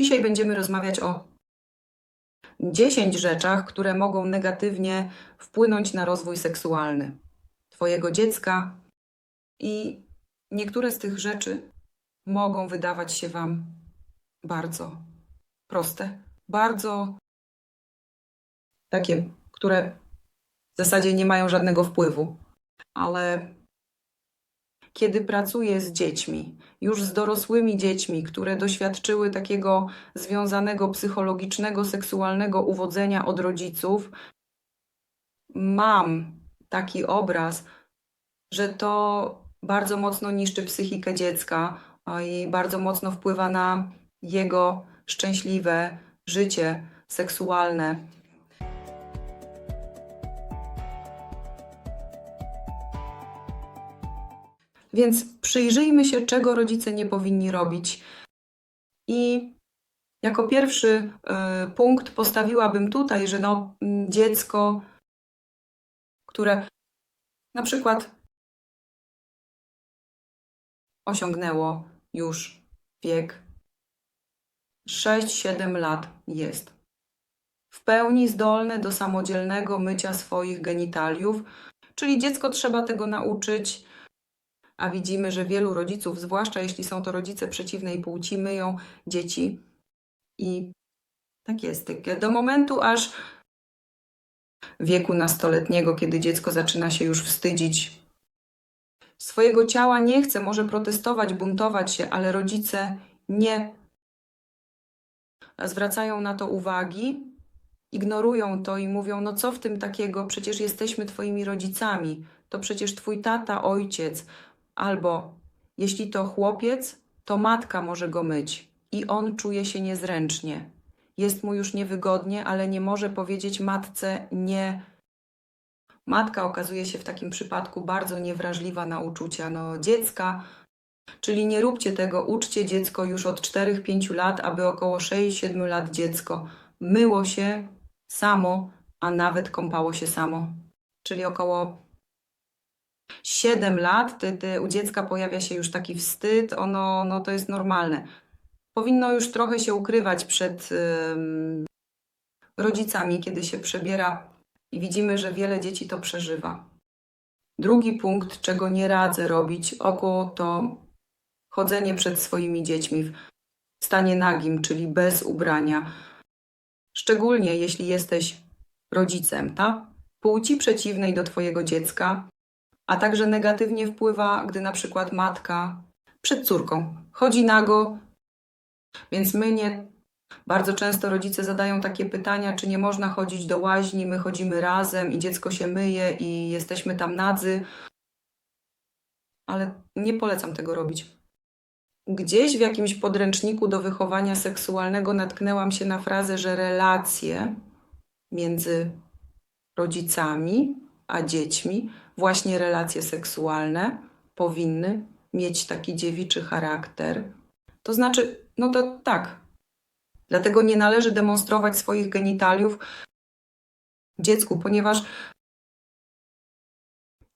Dzisiaj będziemy rozmawiać o 10 rzeczach, które mogą negatywnie wpłynąć na rozwój seksualny Twojego dziecka. I niektóre z tych rzeczy mogą wydawać się Wam bardzo proste, bardzo takie, które w zasadzie nie mają żadnego wpływu. Ale kiedy pracuję z dziećmi, już z dorosłymi dziećmi, które doświadczyły takiego związanego psychologicznego, seksualnego uwodzenia od rodziców, mam taki obraz, że to bardzo mocno niszczy psychikę dziecka i bardzo mocno wpływa na jego szczęśliwe życie seksualne. Więc przyjrzyjmy się, czego rodzice nie powinni robić. I jako pierwszy y, punkt postawiłabym tutaj, że no, m, dziecko, które na przykład osiągnęło już wiek 6-7 lat jest w pełni zdolne do samodzielnego mycia swoich genitaliów, czyli dziecko trzeba tego nauczyć, a widzimy, że wielu rodziców, zwłaszcza jeśli są to rodzice przeciwnej płci, myją dzieci i tak jest. Do momentu aż wieku nastoletniego, kiedy dziecko zaczyna się już wstydzić swojego ciała, nie chce, może protestować, buntować się, ale rodzice nie zwracają na to uwagi, ignorują to i mówią: No co w tym takiego? Przecież jesteśmy Twoimi rodzicami. To przecież Twój tata, ojciec. Albo jeśli to chłopiec, to matka może go myć i on czuje się niezręcznie. Jest mu już niewygodnie, ale nie może powiedzieć matce nie. Matka okazuje się w takim przypadku bardzo niewrażliwa na uczucia no, dziecka, czyli nie róbcie tego, uczcie dziecko już od 4-5 lat, aby około 6-7 lat dziecko myło się samo, a nawet kąpało się samo. Czyli około 7 lat, wtedy u dziecka pojawia się już taki wstyd, ono, no to jest normalne. Powinno już trochę się ukrywać przed rodzicami, kiedy się przebiera i widzimy, że wiele dzieci to przeżywa. Drugi punkt, czego nie radzę robić około to chodzenie przed swoimi dziećmi w stanie nagim, czyli bez ubrania. Szczególnie jeśli jesteś rodzicem, tak? Płci przeciwnej do twojego dziecka, a także negatywnie wpływa, gdy na przykład matka przed córką chodzi nago, więc my nie. Bardzo często rodzice zadają takie pytania, czy nie można chodzić do łaźni, my chodzimy razem i dziecko się myje i jesteśmy tam nadzy. Ale nie polecam tego robić. Gdzieś w jakimś podręczniku do wychowania seksualnego natknęłam się na frazę, że relacje między rodzicami a dziećmi, właśnie relacje seksualne, powinny mieć taki dziewiczy charakter. To znaczy, no to tak. Dlatego nie należy demonstrować swoich genitaliów dziecku, ponieważ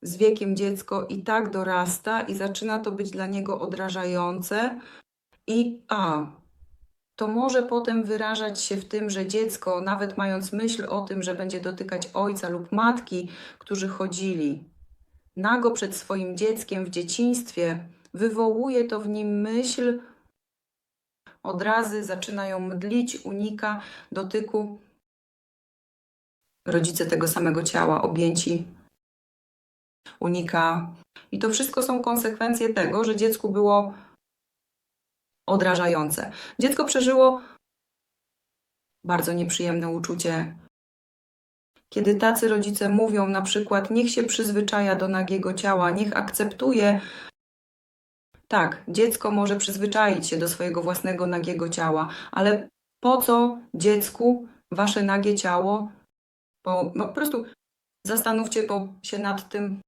z wiekiem dziecko i tak dorasta i zaczyna to być dla niego odrażające. I a, to może potem wyrażać się w tym, że dziecko, nawet mając myśl o tym, że będzie dotykać ojca lub matki, którzy chodzili nago przed swoim dzieckiem w dzieciństwie, wywołuje to w nim myśl, odrazy, zaczyna ją mdlić, unika dotyku. Rodzice tego samego ciała, objęci, unika. I to wszystko są konsekwencje tego, że dziecku było odrażające. Dziecko przeżyło bardzo nieprzyjemne uczucie. Kiedy tacy rodzice mówią na przykład, niech się przyzwyczaja do nagiego ciała, niech akceptuje. Tak, dziecko może przyzwyczaić się do swojego własnego nagiego ciała, ale po co dziecku wasze nagie ciało? Bo no, po prostu zastanówcie się nad tym,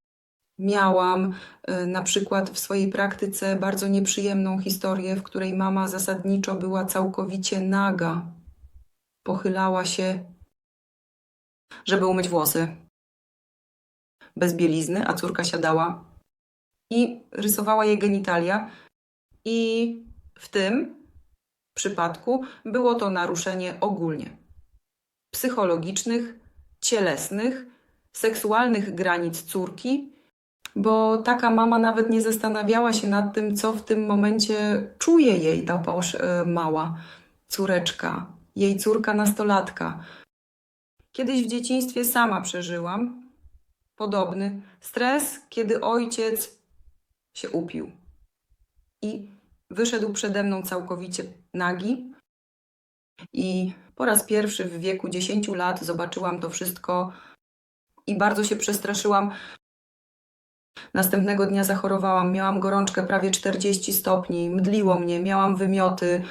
Miałam y, na przykład w swojej praktyce bardzo nieprzyjemną historię, w której mama zasadniczo była całkowicie naga. Pochylała się, żeby umyć włosy. Bez bielizny, a córka siadała i rysowała jej genitalia. I w tym przypadku było to naruszenie ogólnie psychologicznych, cielesnych, seksualnych granic córki, bo taka mama nawet nie zastanawiała się nad tym, co w tym momencie czuje jej ta e, mała córeczka, jej córka nastolatka. Kiedyś w dzieciństwie sama przeżyłam podobny stres, kiedy ojciec się upił i wyszedł przede mną całkowicie nagi. I po raz pierwszy w wieku 10 lat zobaczyłam to wszystko i bardzo się przestraszyłam. Następnego dnia zachorowałam, miałam gorączkę prawie 40 stopni, mdliło mnie, miałam wymioty.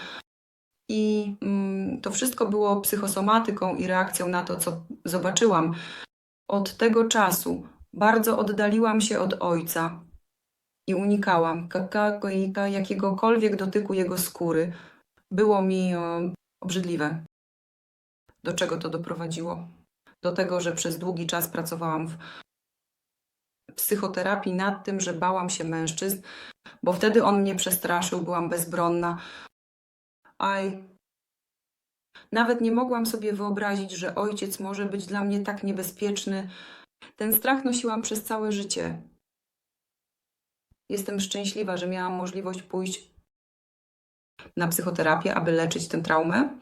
I mm, to wszystko było psychosomatyką i reakcją na to, co zobaczyłam. Od tego czasu bardzo oddaliłam się od ojca i unikałam ka- ka- ka- jakiegokolwiek dotyku jego skóry. Było mi o, obrzydliwe. Do czego to doprowadziło? Do tego, że przez długi czas pracowałam w psychoterapii nad tym, że bałam się mężczyzn, bo wtedy on mnie przestraszył, byłam bezbronna. Aj. Nawet nie mogłam sobie wyobrazić, że ojciec może być dla mnie tak niebezpieczny. Ten strach nosiłam przez całe życie. Jestem szczęśliwa, że miałam możliwość pójść na psychoterapię, aby leczyć tę traumę,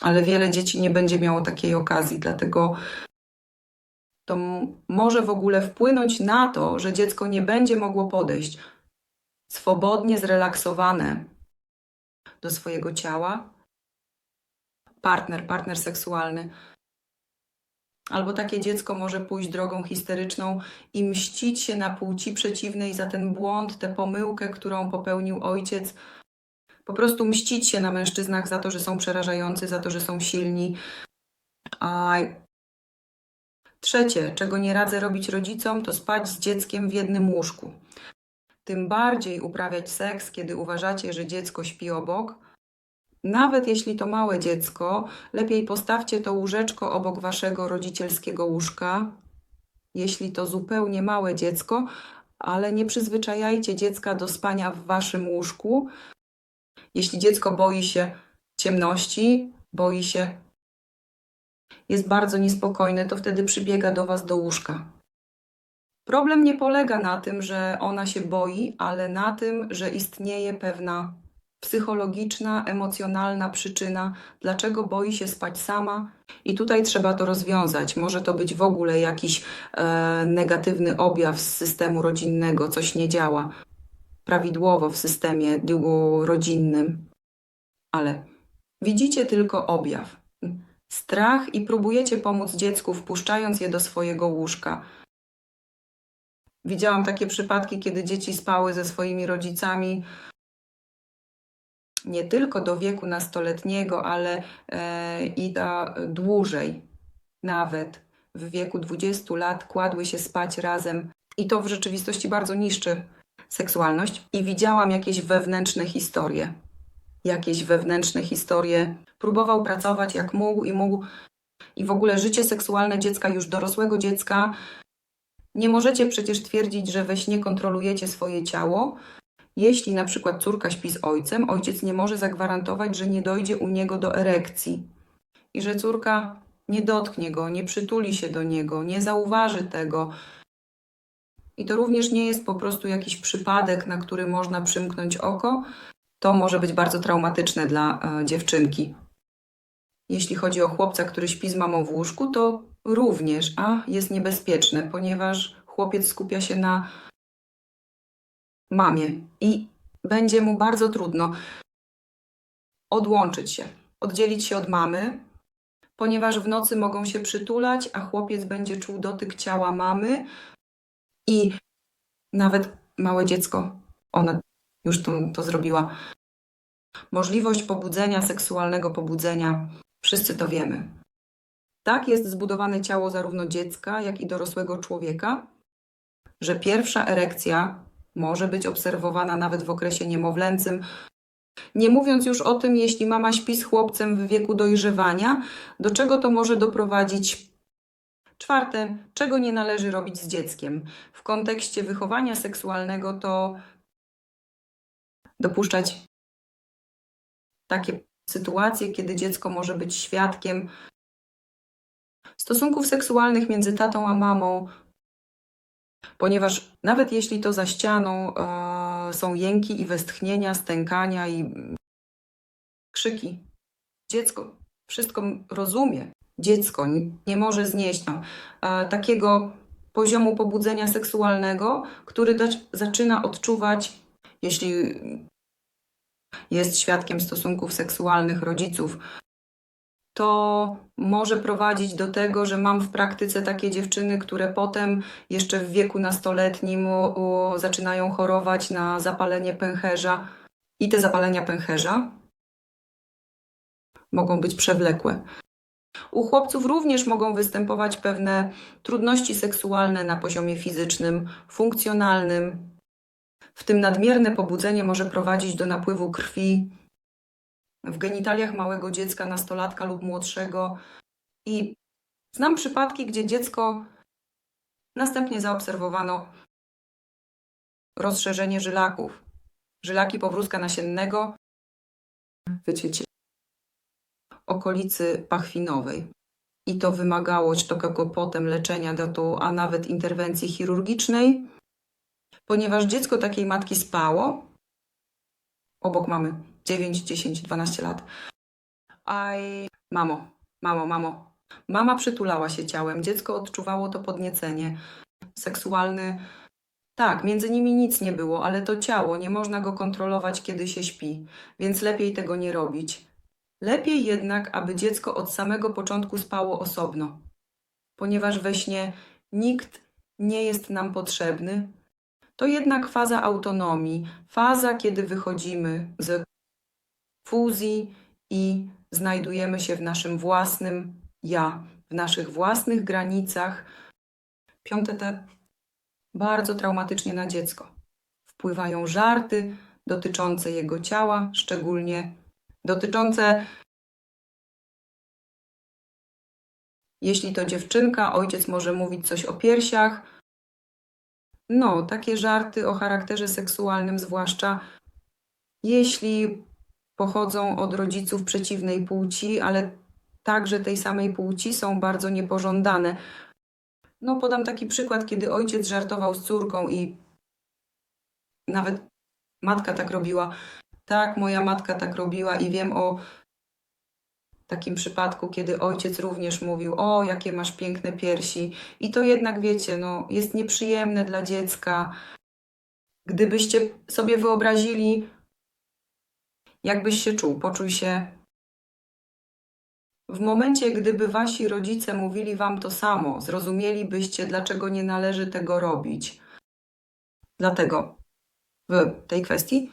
ale wiele dzieci nie będzie miało takiej okazji, dlatego to może w ogóle wpłynąć na to, że dziecko nie będzie mogło podejść swobodnie, zrelaksowane do swojego ciała. Partner, partner seksualny. Albo takie dziecko może pójść drogą histeryczną i mścić się na płci przeciwnej za ten błąd, tę pomyłkę, którą popełnił ojciec. Po prostu mścić się na mężczyznach za to, że są przerażający, za to, że są silni. A trzecie, czego nie radzę robić rodzicom, to spać z dzieckiem w jednym łóżku. Tym bardziej uprawiać seks, kiedy uważacie, że dziecko śpi obok. Nawet jeśli to małe dziecko, lepiej postawcie to łóżeczko obok waszego rodzicielskiego łóżka. Jeśli to zupełnie małe dziecko, ale nie przyzwyczajajcie dziecka do spania w waszym łóżku. Jeśli dziecko boi się ciemności, boi się, jest bardzo niespokojne, to wtedy przybiega do was do łóżka. Problem nie polega na tym, że ona się boi, ale na tym, że istnieje pewna psychologiczna, emocjonalna przyczyna, dlaczego boi się spać sama. I tutaj trzeba to rozwiązać. Może to być w ogóle jakiś e, negatywny objaw z systemu rodzinnego, coś nie działa prawidłowo w systemie rodzinnym. Ale widzicie tylko objaw. Strach i próbujecie pomóc dziecku, wpuszczając je do swojego łóżka. Widziałam takie przypadki, kiedy dzieci spały ze swoimi rodzicami nie tylko do wieku nastoletniego, ale e, i da, dłużej, nawet w wieku 20 lat kładły się spać razem. I to w rzeczywistości bardzo niszczy seksualność. I widziałam jakieś wewnętrzne historie. Jakieś wewnętrzne historie. Próbował pracować jak mógł i mógł. I w ogóle życie seksualne dziecka, już dorosłego dziecka, nie możecie przecież twierdzić, że we śnie kontrolujecie swoje ciało. Jeśli na przykład córka śpi z ojcem, ojciec nie może zagwarantować, że nie dojdzie u niego do erekcji i że córka nie dotknie go, nie przytuli się do niego, nie zauważy tego. I to również nie jest po prostu jakiś przypadek, na który można przymknąć oko. To może być bardzo traumatyczne dla e, dziewczynki. Jeśli chodzi o chłopca, który śpi z mamą w łóżku, to również a jest niebezpieczne, ponieważ chłopiec skupia się na mamie i będzie mu bardzo trudno odłączyć się, oddzielić się od mamy, ponieważ w nocy mogą się przytulać, a chłopiec będzie czuł dotyk ciała mamy i nawet małe dziecko, ona już to, to zrobiła. Możliwość pobudzenia, seksualnego pobudzenia, wszyscy to wiemy. Tak jest zbudowane ciało zarówno dziecka, jak i dorosłego człowieka, że pierwsza erekcja może być obserwowana nawet w okresie niemowlęcym. Nie mówiąc już o tym, jeśli mama śpi z chłopcem w wieku dojrzewania, do czego to może doprowadzić. Czwarte, czego nie należy robić z dzieckiem. W kontekście wychowania seksualnego to dopuszczać takie sytuacje, kiedy dziecko może być świadkiem stosunków seksualnych między tatą a mamą, ponieważ nawet jeśli to za ścianą e, są jęki i westchnienia, stękania i krzyki, dziecko wszystko rozumie. Dziecko nie może znieść no, e, takiego poziomu pobudzenia seksualnego, który dać- zaczyna odczuwać, jeśli jest świadkiem stosunków seksualnych rodziców, to może prowadzić do tego, że mam w praktyce takie dziewczyny, które potem jeszcze w wieku nastoletnim zaczynają chorować na zapalenie pęcherza. I te zapalenia pęcherza mogą być przewlekłe. U chłopców również mogą występować pewne trudności seksualne na poziomie fizycznym, funkcjonalnym. W tym nadmierne pobudzenie może prowadzić do napływu krwi w genitaliach małego dziecka, nastolatka lub młodszego. I znam przypadki, gdzie dziecko następnie zaobserwowano rozszerzenie żylaków. Żylaki powrózka nasiennego, wyciecie okolicy pachwinowej. I to wymagało takiego potem leczenia, do a nawet interwencji chirurgicznej, ponieważ dziecko takiej matki spało, obok mamy 9, 10, 12 lat. A i mamo, mamo, mamo. Mama przytulała się ciałem, dziecko odczuwało to podniecenie. Seksualny. Tak, między nimi nic nie było, ale to ciało, nie można go kontrolować, kiedy się śpi, więc lepiej tego nie robić. Lepiej jednak, aby dziecko od samego początku spało osobno, ponieważ we śnie nikt nie jest nam potrzebny. To jednak faza autonomii, faza, kiedy wychodzimy z fuzji i znajdujemy się w naszym własnym ja, w naszych własnych granicach. Piąte te bardzo traumatycznie na dziecko. Wpływają żarty dotyczące jego ciała, szczególnie dotyczące jeśli to dziewczynka, ojciec może mówić coś o piersiach. No, takie żarty o charakterze seksualnym, zwłaszcza jeśli pochodzą od rodziców przeciwnej płci, ale także tej samej płci, są bardzo niepożądane. No, podam taki przykład, kiedy ojciec żartował z córką i nawet matka tak robiła. Tak, moja matka tak robiła i wiem o takim przypadku, kiedy ojciec również mówił: O, jakie masz piękne piersi. I to jednak wiecie, no, jest nieprzyjemne dla dziecka. Gdybyście sobie wyobrazili, jakbyś się czuł, poczuj się. W momencie, gdyby wasi rodzice mówili wam to samo, zrozumielibyście, dlaczego nie należy tego robić. Dlatego w tej kwestii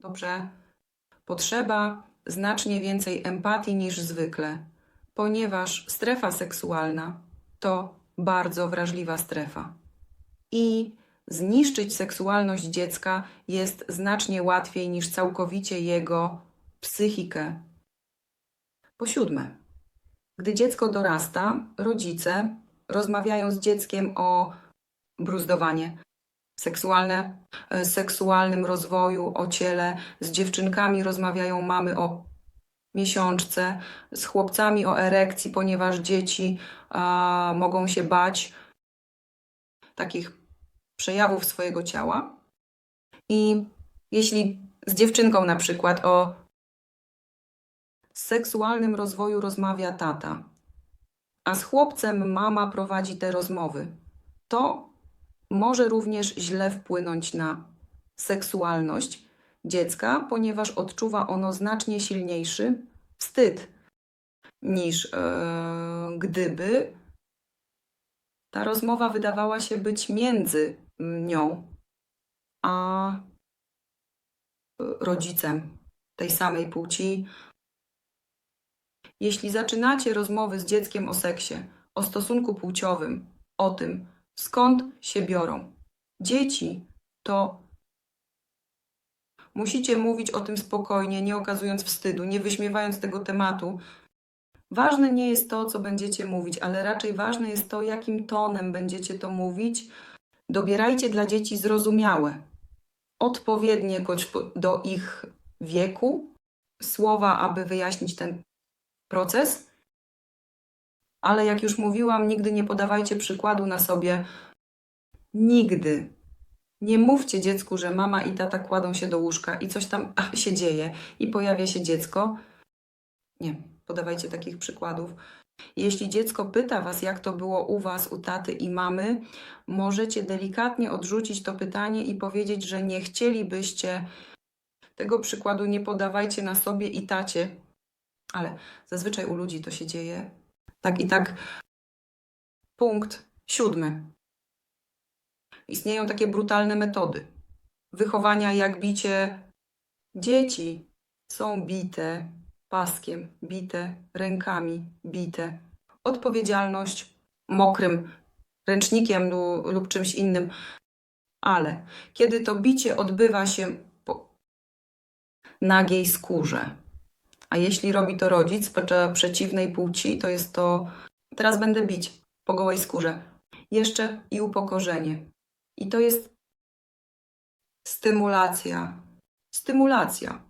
dobrze potrzeba znacznie więcej empatii niż zwykle, ponieważ strefa seksualna to bardzo wrażliwa strefa. I zniszczyć seksualność dziecka jest znacznie łatwiej niż całkowicie jego psychikę. Po siódme, gdy dziecko dorasta, rodzice rozmawiają z dzieckiem o bruzdowanie seksualne, e, seksualnym rozwoju, o ciele. Z dziewczynkami rozmawiają mamy o miesiączce, z chłopcami o erekcji, ponieważ dzieci a, mogą się bać takich przejawów swojego ciała. I jeśli z dziewczynką na przykład o seksualnym rozwoju rozmawia tata, a z chłopcem mama prowadzi te rozmowy, to może również źle wpłynąć na seksualność dziecka, ponieważ odczuwa ono znacznie silniejszy wstyd niż e, gdyby ta rozmowa wydawała się być między nią a e, rodzicem tej samej płci. Jeśli zaczynacie rozmowy z dzieckiem o seksie, o stosunku płciowym, o tym, skąd się biorą dzieci, to musicie mówić o tym spokojnie, nie okazując wstydu, nie wyśmiewając tego tematu. Ważne nie jest to, co będziecie mówić, ale raczej ważne jest to, jakim tonem będziecie to mówić. Dobierajcie dla dzieci zrozumiałe, odpowiednie do ich wieku słowa, aby wyjaśnić ten proces. Ale jak już mówiłam, nigdy nie podawajcie przykładu na sobie. Nigdy. Nie mówcie dziecku, że mama i tata kładą się do łóżka i coś tam się dzieje i pojawia się dziecko. Nie, podawajcie takich przykładów. Jeśli dziecko pyta was, jak to było u was, u taty i mamy, możecie delikatnie odrzucić to pytanie i powiedzieć, że nie chcielibyście tego przykładu, nie podawajcie na sobie i tacie. Ale zazwyczaj u ludzi to się dzieje. Tak i tak. Punkt siódmy. Istnieją takie brutalne metody wychowania, jak bicie dzieci. Są bite paskiem, bite rękami, bite. Odpowiedzialność mokrym ręcznikiem lu- lub czymś innym. Ale kiedy to bicie odbywa się po nagiej skórze, a jeśli robi to rodzic prze- przeciwnej płci, to jest to teraz będę bić po gołej skórze. Jeszcze i upokorzenie. I to jest stymulacja. Stymulacja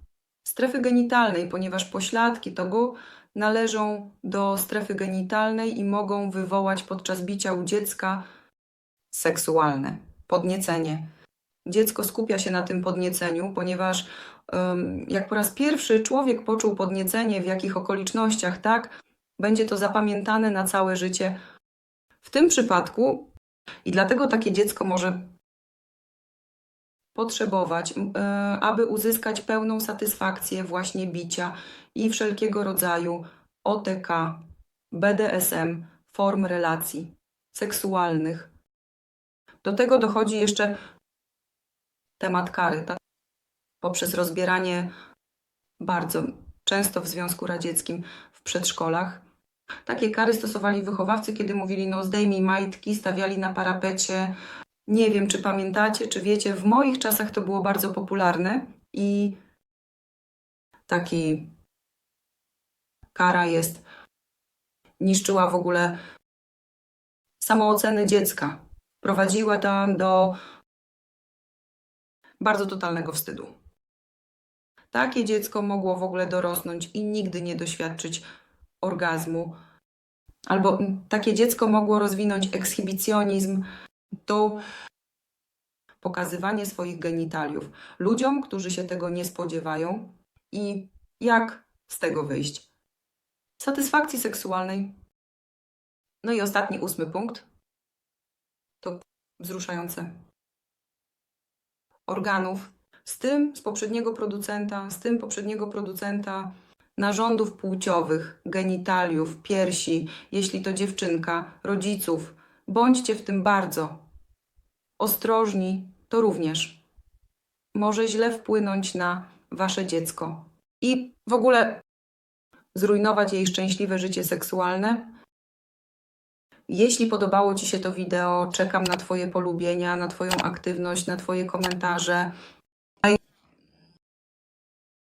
strefy genitalnej, ponieważ pośladki togu należą do strefy genitalnej i mogą wywołać podczas bicia u dziecka seksualne podniecenie. Dziecko skupia się na tym podnieceniu, ponieważ jak po raz pierwszy człowiek poczuł podniecenie, w jakich okolicznościach, tak, będzie to zapamiętane na całe życie. W tym przypadku, i dlatego takie dziecko może potrzebować, e, aby uzyskać pełną satysfakcję właśnie bicia i wszelkiego rodzaju OTK, BDSM, form relacji seksualnych. Do tego dochodzi jeszcze temat kary, tak? poprzez rozbieranie bardzo często w Związku Radzieckim w przedszkolach. Takie kary stosowali wychowawcy, kiedy mówili, no zdejmij majtki, stawiali na parapecie, nie wiem, czy pamiętacie, czy wiecie, w moich czasach to było bardzo popularne i taki kara jest, niszczyła w ogóle samooceny dziecka. Prowadziła tam do bardzo totalnego wstydu. Takie dziecko mogło w ogóle dorosnąć i nigdy nie doświadczyć orgazmu. Albo takie dziecko mogło rozwinąć ekshibicjonizm, to pokazywanie swoich genitaliów ludziom, którzy się tego nie spodziewają i jak z tego wyjść. Satysfakcji seksualnej. No i ostatni, ósmy punkt to wzruszające organów. Z tym z poprzedniego producenta, z tym poprzedniego producenta narządów płciowych, genitaliów, piersi, jeśli to dziewczynka, rodziców. Bądźcie w tym bardzo ostrożni, to również może źle wpłynąć na wasze dziecko i w ogóle zrujnować jej szczęśliwe życie seksualne. Jeśli podobało Ci się to wideo, czekam na Twoje polubienia, na Twoją aktywność, na Twoje komentarze.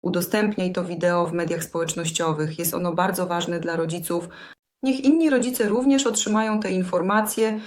Udostępniaj to wideo w mediach społecznościowych. Jest ono bardzo ważne dla rodziców. Niech inni rodzice również otrzymają te informacje